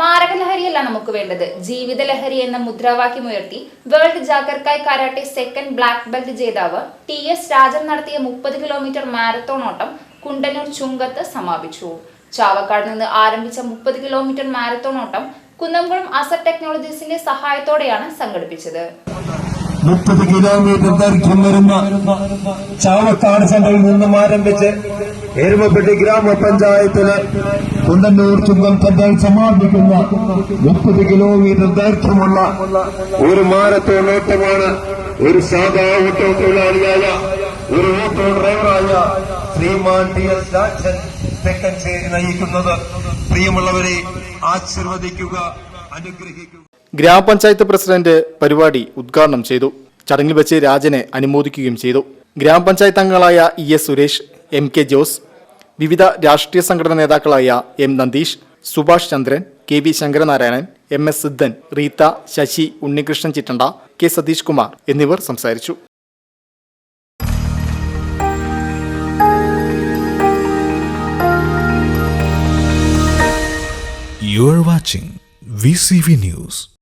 മാരകലഹരിയല്ല നമുക്ക് വേണ്ടത്. ജീവിത ലഹരി എന്ന മുദ്രാവാക്യം ഉയർത്തി വേൾഡ് ജാഗർക്കായ് കരാട്ടെ സെക്കൻഡ് ബ്ലാക്ക് ബെൽറ്റ് ജേതാവ് ടി എസ് രാജൻ നടത്തിയ മുപ്പത് കിലോമീറ്റർ മാരത്തോൺ ഓട്ടം കുണ്ടന്നൂർ ചുങ്കത്ത് സമാപിച്ചു. ചാവക്കാട് നിന്ന് ആരംഭിച്ച മുപ്പത് കിലോമീറ്റർ മാരത്തോൺ ഓട്ടം കുന്നംകുളം അസർ ടെക്നോളജീസിന്റെ സഹായത്തോടെയാണ് സംഘടിപ്പിച്ചത്. മുപ്പത് കിലോമീറ്റർ ദൈർഘ്യം വരുന്ന ചാവക്കാട് സെന്ററിൽ നിന്നും ആരംഭിച്ച് എരുമപ്പെട്ടി ഗ്രാമപഞ്ചായത്തിലെ കുണ്ടന്നൂർ ചുങ്കം പഞ്ചായത്ത് സമാപിക്കുന്ന മുപ്പത് കിലോമീറ്റർ ദൈർഘ്യമുള്ള ഒരു മാരത്തോൺ ഓട്ടമാണ് ഒരു സാധാ ഓട്ടോ തൊഴിലാളിയായ ഒരു ഓട്ടോ ഡ്രൈവറായ ശ്രീമാൻ ടി എസ് രാജൻ തെക്കൻചേരി നയിക്കുന്നത്. പ്രിയമുള്ളവരെ ആശീർവദിക്കുക അനുഗ്രഹിക്കുക. ഗ്രാമപഞ്ചായത്ത് പ്രസിഡന്റ് പരിപാടി ഉദ്ഘാടനം ചെയ്തു. ചടങ്ങിൽ വെച്ച് രാജനെ അനുമോദിക്കുകയും ചെയ്തു. ഗ്രാമപഞ്ചായത്ത് അംഗങ്ങളായ E S Suresh M K Jose വിവിധ രാഷ്ട്രീയ സംഘടനാ നേതാക്കളായ M Nandeesh Subhash Chandran K V Sankaranarayanan M S Siddhan Reetha Sasi Unnikrishnan Chittanda K Satheesh Kumar എന്നിവർ സംസാരിച്ചു You are watching VCV News.